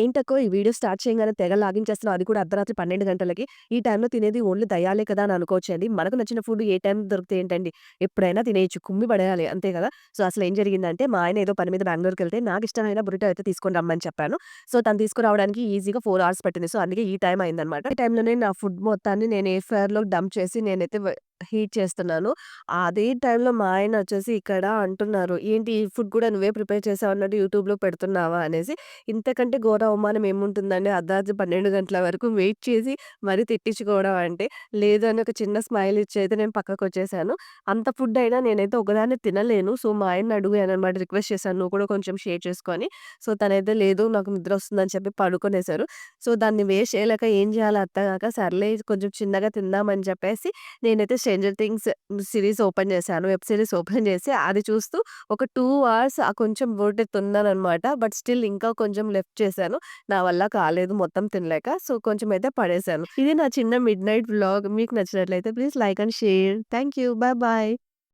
ఏంటక్కో ఈ video start చేయంగానే తెగ లాగించేస్తున్నావు. అది కూడా అర్ధరాత్రి 12 గంటలకి. ఈ టైంలో తినేది ఓన్లీ దయాలే కదా అని అనుకోవచ్చండి. మనకు నచ్చిన ఫుడ్ ఏ టైం దొరికితే ఏంటండి? ఎప్పుడైనా తినేయచ్చు కుమ్మి పడేయాలి అంతే కదా! సో, అసలు ఏం జరిగిందంటే మా ఆయన ఏదో పని మీద బెంగళూరుకి వెళ్తే నాకు ఇష్టమైన బురిటో అయితే తీసుకొని రమ్మని చెప్పాను. సో, తను తీసుకురావడానికి ఈజీగా ఫోర్ అవర్స్ పట్టింది. సో, అందుకే ఈ టైం అయిందనమాట. ఈ టైంలోనే నా ఫుడ్ మొత్తాన్ని నేను ఎయిర్ ఫేర్లో డంప్ చేసి నేనైతే హీట్ చేస్తున్నాను. అదే టైంలో మా ఆయన వచ్చేసి ఇక్కడ అంటున్నారు. "ఏంటి ఈ ఫుడ్ కూడా నువ్వే ప్రిపేర్ చేసావు అన్నట్టు యూట్యూబ్‌లో పెడుతున్నావా?" అనేసి. ఇంతకంటే ఘోర అవమానం ఏముంటుందండి? అర్ధరాత్రి 12 గంటల వరకు వెయిట్ చేసి మరీ తిట్టించుకోవడం అంటే. లేదు అని ఒక చిన్న స్మైల్ ఇచ్చి అయితే నేను పక్కకొచ్చేసాను. అంత ఫుడ్ అయినా నేనైతే ఒకదాన్ని తినలేను. సో, మా ఆయన్ని అడిగాననమాట. రిక్వెస్ట్ చేశాను. "నువ్వు కూడా కొంచెం షేర్ చేసుకొని సో, తనైతే లేదు నాకు నిద్ర వస్తుందని చెప్పి పడుకునేసారు. సో, దాన్ని వేస్ట్ చేయలేక ఏం చేయాలో అర్థం సర్లే కొంచెం చిన్నగా తిందామని చెప్పేసి నేనైతే 'స్ట్రేంజర్ థింగ్స్' సిరీస్ ఓపెన్ చేశాను. వెబ్ సిరీస్ ఓపెన్ చేసి అది చూస్తూ ఒక టూ అవర్స్ ఆ కొంచెం బోటి అనమాట బట్ స్టిల్ ఇంకా కొంచెం లెఫ్ట్ చేశాను. నా వల్ల కాలేదు మొత్తం తినలేక. సో, కొంచెం అయితే పడేసాను. ఇది నా చిన్న మిడ్ నైట్ వ్లాగ్. మీకు నచ్చినట్లయితే please like and share. Thank you. Bye bye.